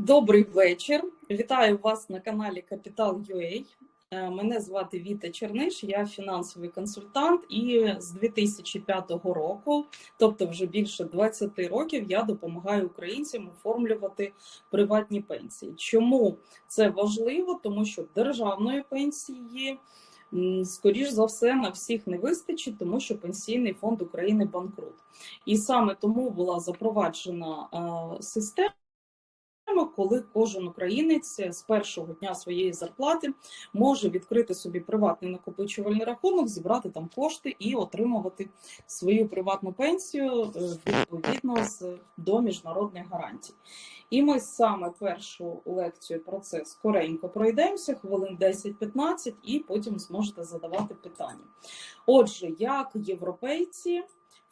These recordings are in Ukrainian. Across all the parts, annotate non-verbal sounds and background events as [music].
Добрий вечір. Вітаю вас на каналі Capital.ua. Е, Мене звати Віта Черниш, я фінансовий консультант, і з 2005 року, тобто вже більше 20 років, я допомагаю українцям оформлювати приватні пенсії. Чому це важливо? Тому що державної пенсії, скоріш за все, на всіх не вистачить, тому що пенсійний фонд України банкрут. І саме тому була запроваджена е, система коли кожен українець з першого дня своєї зарплати може відкрити собі приватний накопичувальний рахунок, зібрати там кошти і отримувати свою приватну пенсію е, відповідно з до міжнародних гарантій. І ми саме першу лекцію про це скоренько пройдемося, хвилин 10-15, і потім зможете задавати питання. Отже, як європейці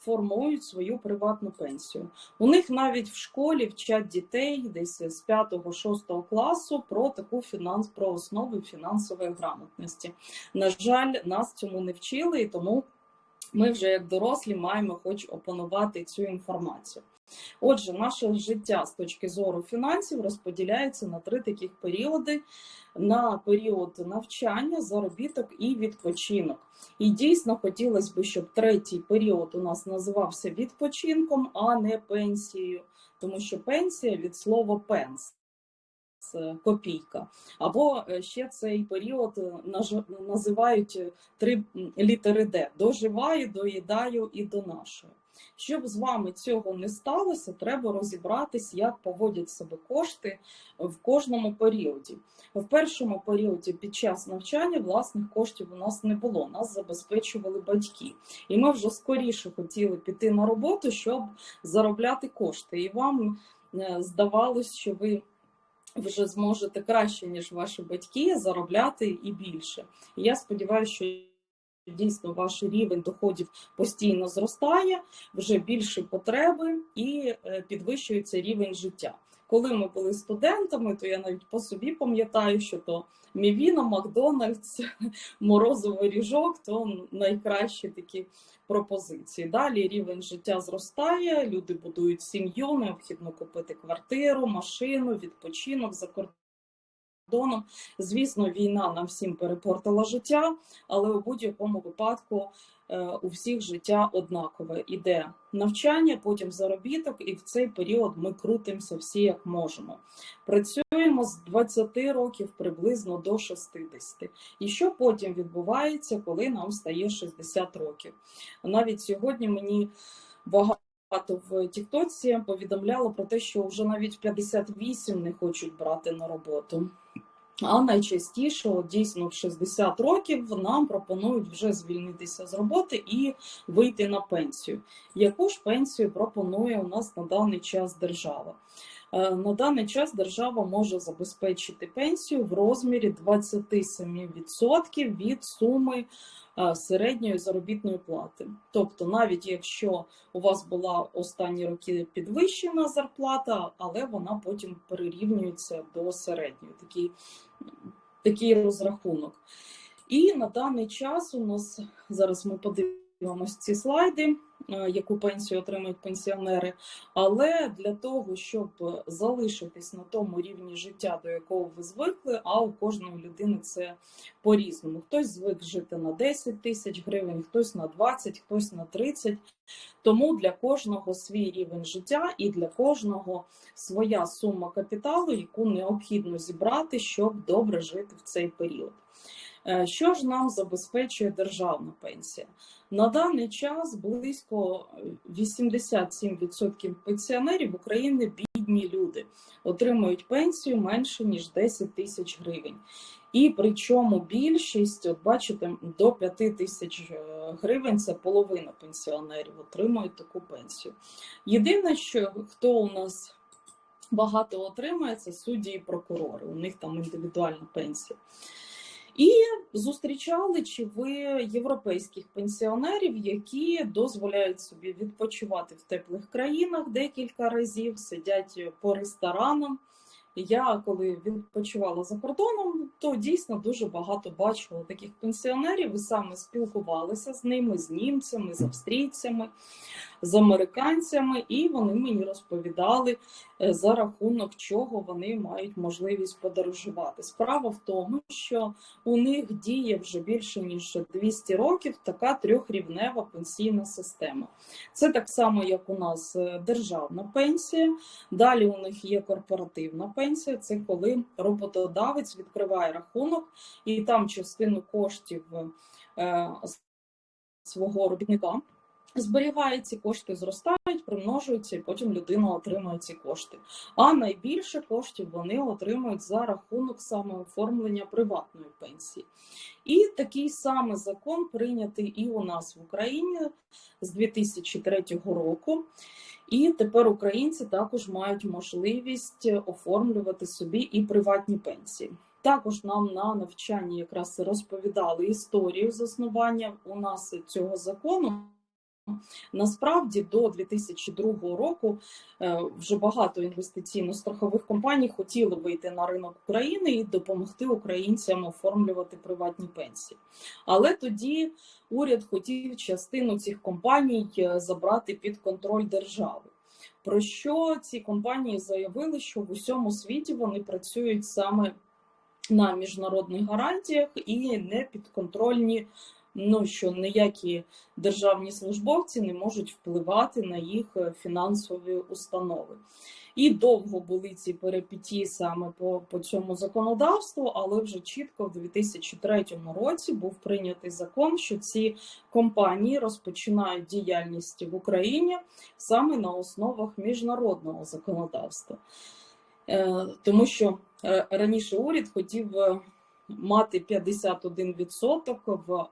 формують свою приватну пенсію. У них навіть в школі вчать дітей десь з 5-6 класу про таку фінанс, про основи фінансової грамотності. На жаль, нас цьому не вчили, і тому ми вже як дорослі маємо хоч опанувати цю інформацію. Отже, наше життя з точки зору фінансів розподіляється на три таких періоди: на період навчання, заробіток і відпочинок. І дійсно хотілося б, щоб третій період у нас називався відпочинком, а не пенсією, тому що пенсія від слова пенс. Копійка, або е, ще цей період е, називають е, три літери Д: доживаю, доїдаю і донашую. Щоб з вами цього не сталося, треба розібратись, як поводять себе кошти в кожному періоді. В першому періоді під час навчання власних коштів у нас не було, нас забезпечували батьки. І ми вже скоріше хотіли піти на роботу, щоб заробляти кошти. І вам е, здавалось, що ви вже зможете краще, ніж ваші батьки, заробляти і більше. І я сподіваюся, що дійсно ваш рівень доходів постійно зростає, вже більші потреби і е, підвищується рівень життя. Коли ми були студентами, то я навіть по собі пам'ятаю, що то Мівіна, Макдональдс, [laughs] морозовий ріжок то найкращі такі пропозиції. Далі рівень життя зростає, люди будують сім'ю, необхідно купити квартиру, машину, відпочинок за кордоном. Звісно, війна нам всім перепортила життя, але у будь-якому випадку е, у всіх життя однакове. Іде навчання, потім заробіток, і в цей період ми крутимося всі як можемо. Працюємо з 20 років приблизно до 60. І що потім відбувається, коли нам стає 60 років? Навіть сьогодні мені багато. Багато в Тіктоці повідомляло про те, що вже навіть 58 не хочуть брати на роботу. А найчастіше, от дійсно, в 60 років нам пропонують вже звільнитися з роботи і вийти на пенсію. Яку ж пенсію пропонує у нас на даний час держава? Е, На даний час держава може забезпечити пенсію в розмірі 27% від суми е, середньої заробітної плати. Тобто, навіть якщо у вас була останні роки підвищена зарплата, але вона потім перерівнюється до середньої. Такий, такий розрахунок. І на даний час у нас зараз ми подивимося ці слайди, е, яку пенсію отримують пенсіонери. Але для того, щоб залишитись на тому рівні життя, до якого ви звикли, а у кожної людини це по-різному. Хтось звик жити на 10 тисяч гривень, хтось на 20, хтось на 30. Тому для кожного свій рівень життя і для кожного своя сума капіталу, яку необхідно зібрати, щоб добре жити в цей період. Е, Що ж нам забезпечує державна пенсія? На даний час близько 87% пенсіонерів України бідні люди, отримують пенсію менше ніж 10 тисяч гривень. І причому більшість, от бачите, до 5 тисяч е, гривень це половина пенсіонерів отримують таку пенсію. Єдине, що хто у нас багато отримує, це судді і прокурори. У них там індивідуальна пенсія. І зустрічали чи ви європейських пенсіонерів, які дозволяють собі відпочивати в теплих країнах декілька разів, сидять по ресторанам. Я коли відпочивала за кордоном, то дійсно дуже багато бачила таких пенсіонерів і саме спілкувалася з ними, з німцями, з австрійцями. З американцями, і вони мені розповідали, е, за рахунок чого вони мають можливість подорожувати. Справа в тому, що у них діє вже більше ніж 200 років така трьохрівнева пенсійна система. Це так само, як у нас е, державна пенсія. Далі у них є корпоративна пенсія. Це коли роботодавець відкриває рахунок і там частину коштів е, свого робітника. Зберігає ці кошти, зростають, примножуються, і потім людина отримує ці кошти. А найбільше коштів вони отримують за рахунок саме оформлення приватної пенсії. І такий самий закон прийнятий і у нас в Україні з 2003 року. І тепер українці також мають можливість оформлювати собі і приватні пенсії. Також нам на навчанні якраз розповідали історію заснування у нас цього закону. Насправді до 2002 року е, вже багато інвестиційно-страхових компаній хотіли вийти на ринок України і допомогти українцям оформлювати приватні пенсії. Але тоді уряд хотів частину цих компаній е, забрати під контроль держави. Про що ці компанії заявили, що в усьому світі вони працюють саме на міжнародних гарантіях і не підконтрольні ну що ніякі державні службовці не можуть впливати на їх е, фінансові установи. І довго були ці перепіті саме по, по цьому законодавству, але вже чітко в 2003 році був прийнятий закон, що ці компанії розпочинають діяльність в Україні саме на основах міжнародного законодавства. Е, тому що е, раніше уряд хотів мати 51% в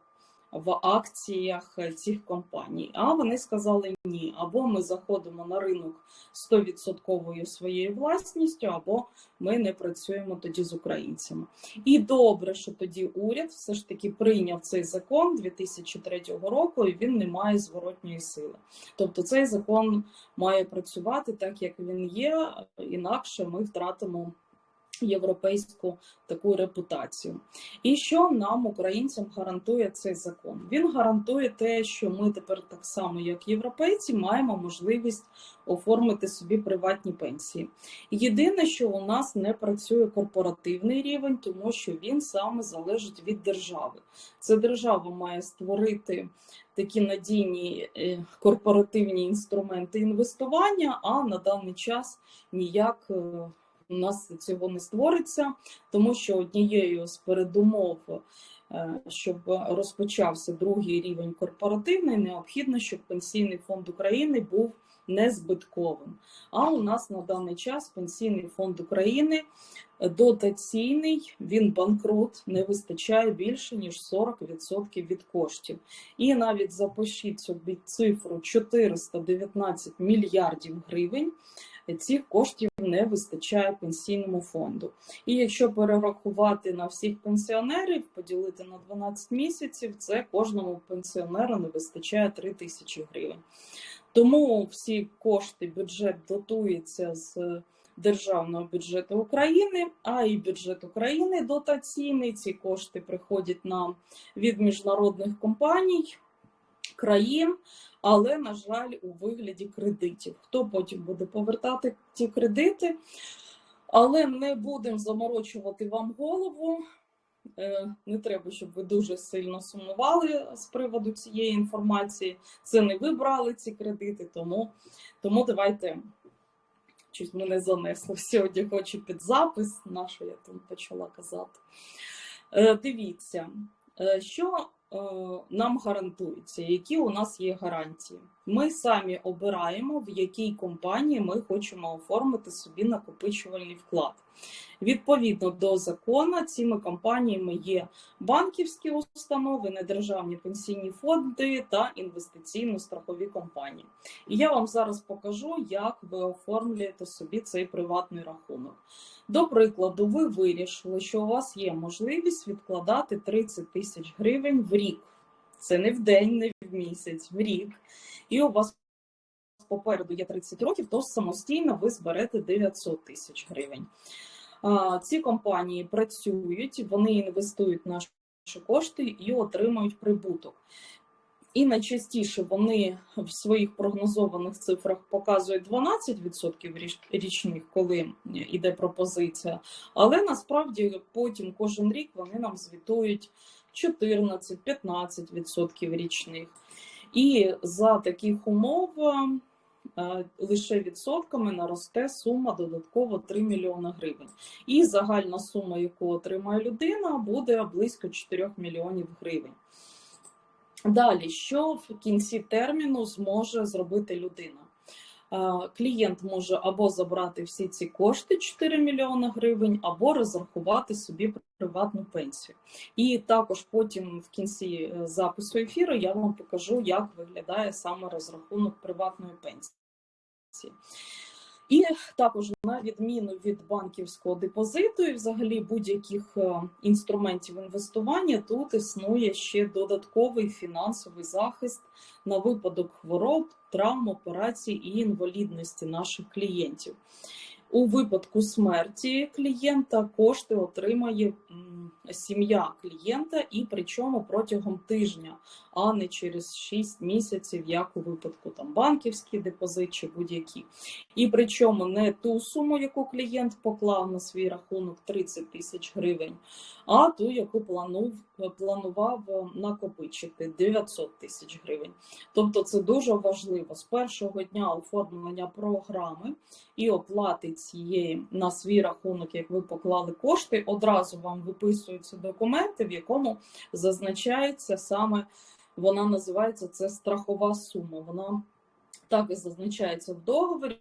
в акціях цих компаній. А вони сказали ні, або ми заходимо на ринок 100% своєю власністю, або ми не працюємо тоді з українцями. І добре, що тоді уряд все ж таки прийняв цей закон 2003 року, і він не має зворотньої сили. Тобто цей закон має працювати так, як він є, інакше ми втратимо європейську таку репутацію. І що нам, українцям, гарантує цей закон? Він гарантує те, що ми тепер, так само, як європейці, маємо можливість оформити собі приватні пенсії. Єдине, що у нас не працює корпоративний рівень, тому що він саме залежить від держави. Це держава має створити. Такі надійні е, корпоративні інструменти інвестування, а на даний час ніяк е, у нас цього не створиться, тому що однією з передумов, е, щоб розпочався другий рівень корпоративний, необхідно, щоб пенсійний фонд України був незбитковим. А у нас на даний час пенсійний фонд України дотаційний, він банкрут, не вистачає більше ніж 40% від коштів. І навіть запишіть собі цифру 419 мільярдів гривень цих коштів не вистачає пенсійному фонду. І якщо перерахувати на всіх пенсіонерів, поділити на 12 місяців, це кожному пенсіонеру не вистачає 3 тисячі гривень. Тому всі кошти бюджет дотується з державного бюджету України, а і бюджет України дотаційний. Ці кошти приходять нам від міжнародних компаній країн, але, на жаль, у вигляді кредитів. Хто потім буде повертати ті кредити? Але не будемо заморочувати вам голову. Е, не треба, щоб ви дуже сильно сумували з приводу цієї інформації. Це не ви брали ці кредити, тому тому давайте щось мене занесло. [laughs] Сьогодні хочу під запис, на що я там почала казати. Е, дивіться, е, що нам гарантується, які у нас є гарантії. Ми самі обираємо, в якій компанії ми хочемо оформити собі накопичувальний вклад. Відповідно до закону, цими компаніями є банківські установи, недержавні пенсійні фонди та інвестиційно-страхові компанії. І я вам зараз покажу, як ви оформлюєте собі цей приватний рахунок. До прикладу, ви вирішили, що у вас є можливість відкладати 30 тисяч гривень в рік. Це не в день, не в місяць, в рік. І у вас попереду є 30 років, то самостійно ви зберете 900 тисяч гривень. Ці компанії працюють, вони інвестують наші кошти і отримують прибуток. І найчастіше вони в своїх прогнозованих цифрах показують 12% річних, коли йде пропозиція. Але насправді потім кожен рік вони нам звітують 14-15% річних. І за таких умов е, лише відсотками наросте сума додатково 3 мільйони гривень. І загальна сума, яку отримає людина, буде близько 4 мільйонів гривень. Далі, що в кінці терміну зможе зробити людина? Е, Клієнт може або забрати всі ці кошти 4 мільйони гривень, або розрахувати собі приватну пенсію. І також потім в кінці е, запису ефіру я вам покажу, як виглядає саме розрахунок приватної пенсії. І також на відміну від банківського депозиту і взагалі будь-яких е, інструментів інвестування, тут існує ще додатковий фінансовий захист на випадок хвороб, травм, операцій і інвалідності наших клієнтів. У випадку смерті клієнта кошти отримає сім'я клієнта, і причому протягом тижня, а не через 6 місяців, як у випадку там банківський депозит чи будь-які. І причому не ту суму, яку клієнт поклав на свій рахунок 30 тисяч гривень, а ту, яку планув, планував е, накопичити 900 тисяч гривень. Тобто це дуже важливо з першого дня оформлення програми і оплати цієї на свій рахунок, як ви поклали кошти, одразу вам виписуються документи, в якому зазначається саме, вона називається це страхова сума. Вона так і зазначається в договорі.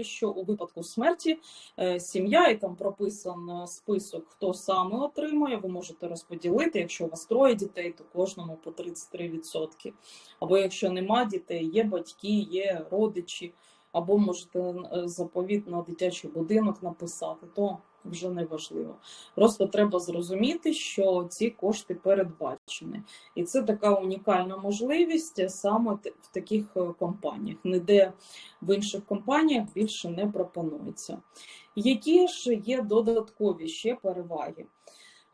Що у випадку смерті е, сім'я і там прописан список, хто саме отримує. Ви можете розподілити. Якщо у вас троє дітей, то кожному по 33%. Або якщо нема дітей, є батьки, є родичі, або можете е, заповіт на дитячий будинок написати, то вже не важливо. Просто треба зрозуміти, що ці кошти передбачені. І це така унікальна можливість саме в таких е, компаніях. Ніде в інших компаніях більше не пропонується. Які ж є додаткові ще переваги?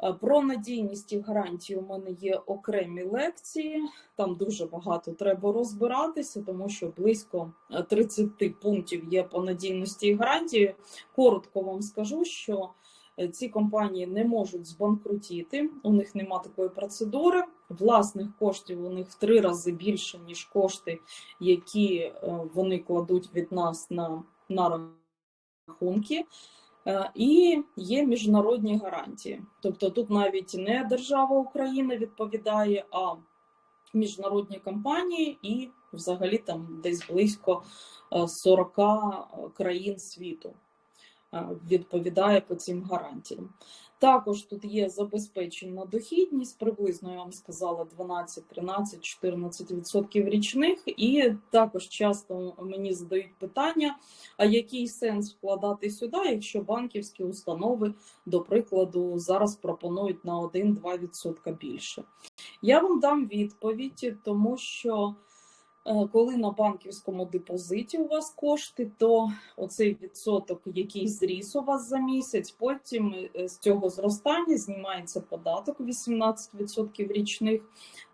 Е, Про надійність і гарантії у мене є окремі лекції. Там дуже багато треба розбиратися, тому що близько е, 30 пунктів є по надійності і гарантії. Коротко вам скажу, що е, ці компанії не можуть збанкрутіти, у них нема такої процедури. Власних коштів у них в три рази більше, ніж кошти, які е, вони кладуть від нас на, на рахунки. Е, І є міжнародні гарантії. Тобто тут навіть не держава Україна відповідає, а міжнародні компанії і взагалі там десь близько е, 40 країн світу е, відповідає по цим гарантіям. Також тут є забезпечена дохідність, приблизно я вам сказала 12, 13, 14% річних, і також часто мені задають питання: а який сенс вкладати сюди, якщо банківські установи, до прикладу, зараз пропонують на 1-2% більше? Я вам дам відповідь, тому що коли на банківському депозиті у вас кошти, то оцей відсоток, який зріс у вас за місяць, потім е, з цього зростання знімається податок 18% річних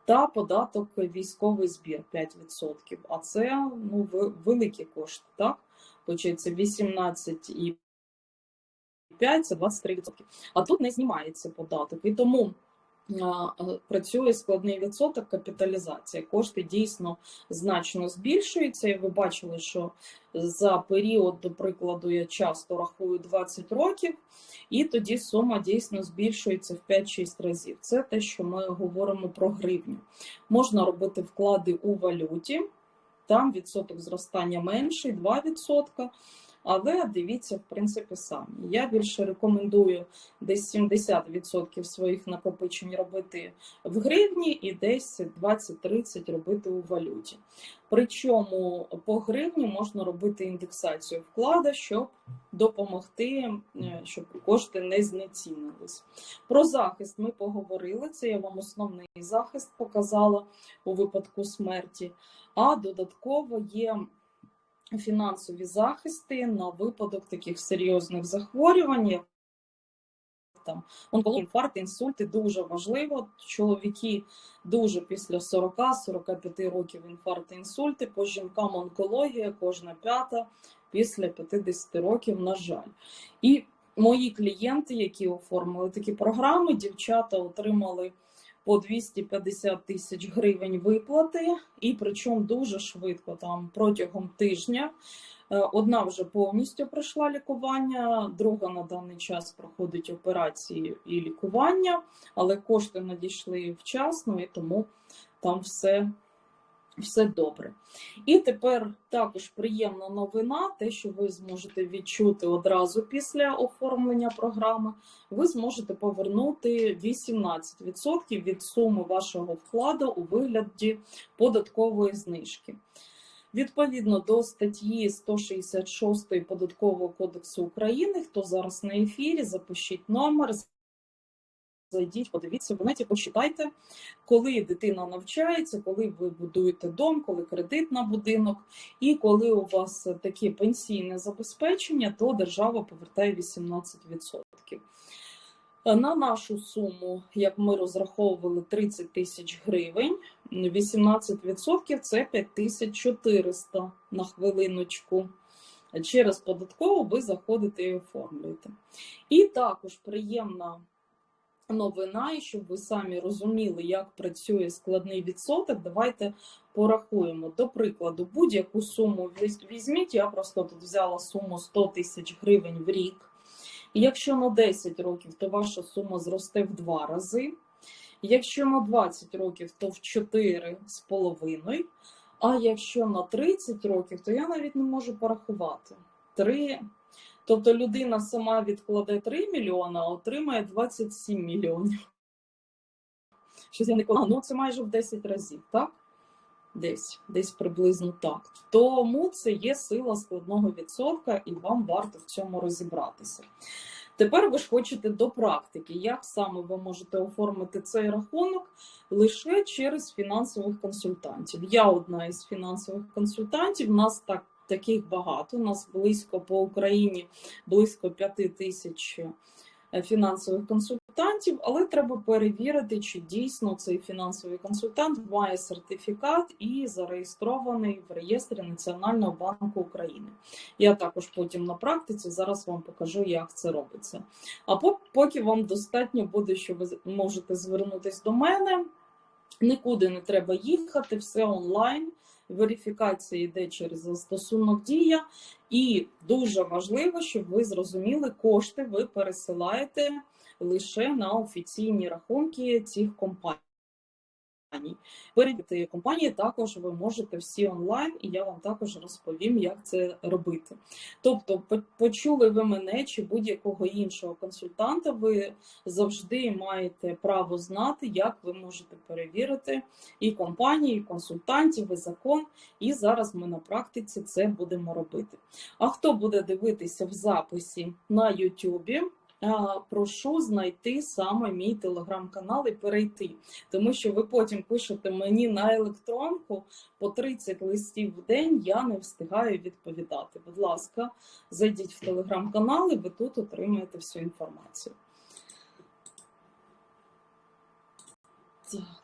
та податок військовий збір 5%. А це ну, великі кошти, так? Получається 18 і 5 це 23%. А тут не знімається податок. І тому е, працює складний відсоток капіталізації. Кошти дійсно значно збільшуються. І ви бачили, що за період, до прикладу, я часто рахую 20 років, і тоді сума дійсно збільшується в 5-6 разів. Це те, що ми говоримо про гривню. Можна робити вклади у валюті, там відсоток зростання менший, 2%. Але дивіться, в принципі, самі. Я більше рекомендую десь 70% своїх накопичень робити в гривні і десь 20-30 робити у валюті. Причому по гривні можна робити індексацію вклада, щоб допомогти, е, щоб кошти не знецінились. Про захист ми поговорили. Це я вам основний захист показала у випадку смерті. А додатково є фінансові захисти на випадок таких серйозних захворювань, там онкологінфаркт, інсульти дуже важливо. Чоловіки дуже після 40-45 років інфаркти, інсульти, по жінкам онкологія, кожна п'ята після 50 років, на жаль. І мої клієнти, які оформили такі програми, дівчата отримали по 250 тисяч гривень виплати, і причому дуже швидко, там протягом тижня. Е, Одна вже повністю пройшла лікування, друга на даний час проходить операції і лікування, але кошти надійшли вчасно, і тому там все, все добре. І тепер також приємна новина, те, що ви зможете відчути одразу після оформлення програми, ви зможете повернути 18% від суми вашого вкладу у вигляді податкової знижки. Відповідно до статті 166 Податкового кодексу України, хто зараз на ефірі, запишіть номер, зайдіть, подивіться в інтернеті, почитайте, коли дитина навчається, коли ви будуєте дом, коли кредит на будинок, і коли у вас таке пенсійне забезпечення, то держава повертає 18%. На нашу суму, як ми розраховували, 30 тисяч гривень, 18% це 5400 на хвилиночку. Через податкову ви заходите і оформлюєте. І також приємна новина, і щоб ви самі розуміли, як працює складний відсоток, давайте порахуємо. До прикладу, будь-яку суму візьміть, я просто тут взяла суму 100 тисяч гривень в рік. І якщо на 10 років, то ваша сума зросте в 2 рази. Якщо на 20 років, то в 4,5. А якщо на 30 років, то я навіть не можу порахувати. 3. Тобто людина сама відкладе 3 мільйони, а отримає 27 мільйонів. Щось я не кола. Ну, це майже в 10 разів, так? Десь, десь приблизно так. Тому це є сила складного відсотка, і вам варто в цьому розібратися. Тепер ви ж хочете до практики, як саме ви можете оформити цей рахунок лише через фінансових консультантів. Я одна із фінансових консультантів, нас так, таких багато, у нас близько по Україні близько 5 тисяч фінансових консультантів, але треба перевірити, чи дійсно цей фінансовий консультант має сертифікат і зареєстрований в реєстрі Національного банку України. Я також потім на практиці зараз вам покажу, як це робиться. А поки вам достатньо буде, що ви можете звернутися до мене, нікуди не треба їхати, все онлайн. Верифікація йде через застосунок дія, і дуже важливо, щоб ви зрозуміли, кошти ви пересилаєте лише на офіційні рахунки цих компаній. Перейти компанії також ви можете всі онлайн, і я вам також розповім, як це робити. Тобто, почули ви мене чи будь-якого іншого консультанта, ви завжди маєте право знати, як ви можете перевірити і компанії, і консультантів, і закон. І зараз ми на практиці це будемо робити. А хто буде дивитися в записі на YouTube, прошу знайти саме мій телеграм-канал і перейти, тому що ви потім пишете мені на електронку по 30 листів в день. Я не встигаю відповідати. Будь ласка, зайдіть в телеграм-канал, і ви тут отримаєте всю інформацію. Так.